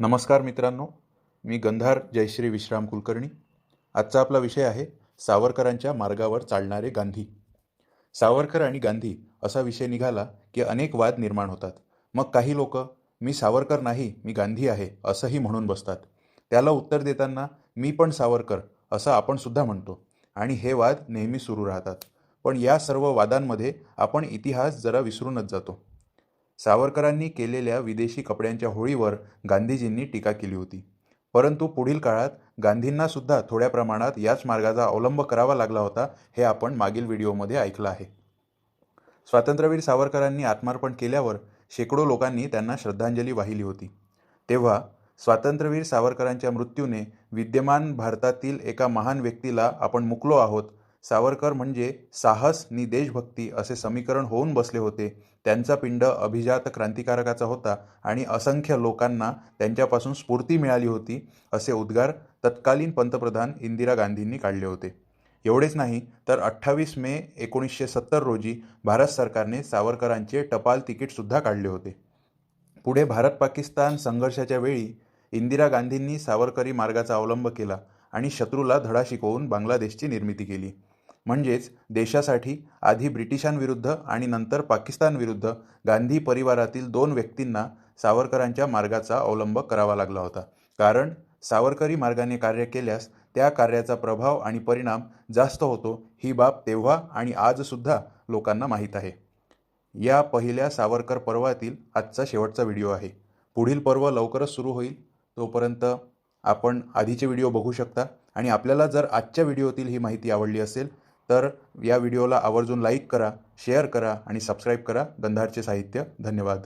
नमस्कार मित्रांनो मी गंधार जयश्री विश्राम कुलकर्णी. आजचा आपला विषय आहे सावरकरांच्या मार्गावर चालणारे गांधी. सावरकर आणि गांधी असा विषय निघाला की अनेक वाद निर्माण होतात. मग काही लोक मी सावरकर नाही मी गांधी आहे असंही म्हणून बसतात. त्याला उत्तर देताना मी पण सावरकर असं आपण सुद्धा म्हणतो. आणि हे वाद नेहमी सुरू राहतात. पण या सर्व वादांमध्ये आपण इतिहास जरा विसरूनच जातो. सावरकरांनी केलेल्या विदेशी कपड्यांच्या होळीवर गांधीजींनी टीका केली होती. परंतु पुढील काळात गांधींना सुद्धा थोड्या प्रमाणात याच मार्गाचा अवलंब करावा लागला होता हे आपण मागील व्हिडिओमध्ये ऐकलं आहे. स्वातंत्र्यवीर सावरकरांनी आत्मार्पण केल्यावर शेकडो लोकांनी त्यांना श्रद्धांजली वाहिली होती. तेव्हा स्वातंत्र्यवीर सावरकरांच्या मृत्यूने विद्यमान भारतातील एका महान व्यक्तीला आपण मुकलो आहोत सावरकर म्हणजे साहस नि देशभक्ती असे समीकरण होऊन बसले होते. त्यांचा पिंड अभिजात क्रांतिकारकाचा होता आणि असंख्य लोकांना त्यांच्यापासून स्फूर्ती मिळाली होती असे उद्गार तत्कालीन पंतप्रधान इंदिरा गांधींनी काढले होते. एवढेच नाही तर अठ्ठावीस मे एकोणीसशे सत्तर रोजी भारत सरकारने सावरकरांचे टपाल तिकीटसुद्धा काढले होते. पुढे भारत पाकिस्तान संघर्षाच्या वेळी इंदिरा गांधींनी सावरकरी मार्गाचा अवलंब केला. आणि शत्रूला धडा शिकवून बांगलादेशची निर्मिती केली. म्हणजेच देशासाठी आधी ब्रिटिशांविरुद्ध आणि नंतर पाकिस्तानविरुद्ध गांधी परिवारातील दोन व्यक्तींना सावरकरांच्या मार्गाचा अवलंब करावा लागला होता. कारण सावरकरी मार्गाने कार्य केल्यास त्या कार्याचा प्रभाव आणि परिणाम जास्त होतो ही बाब तेव्हा आणि आजसुद्धा लोकांना माहीत आहे. या पहिल्या सावरकर पर्वातील आजचा शेवटचा व्हिडिओ आहे. पुढील पर्व लवकरच सुरू होईल. तोपर्यंत आपण आधीचे व्हिडिओ बघू शकता. आणि आपल्याला जर आजच्या व्हिडिओतील ही माहिती आवडली असेल तर या व्हिडिओला आवर्जून लाईक करा शेअर करा आणि सबस्क्राईब करा. गंधारचे साहित्य. धन्यवाद.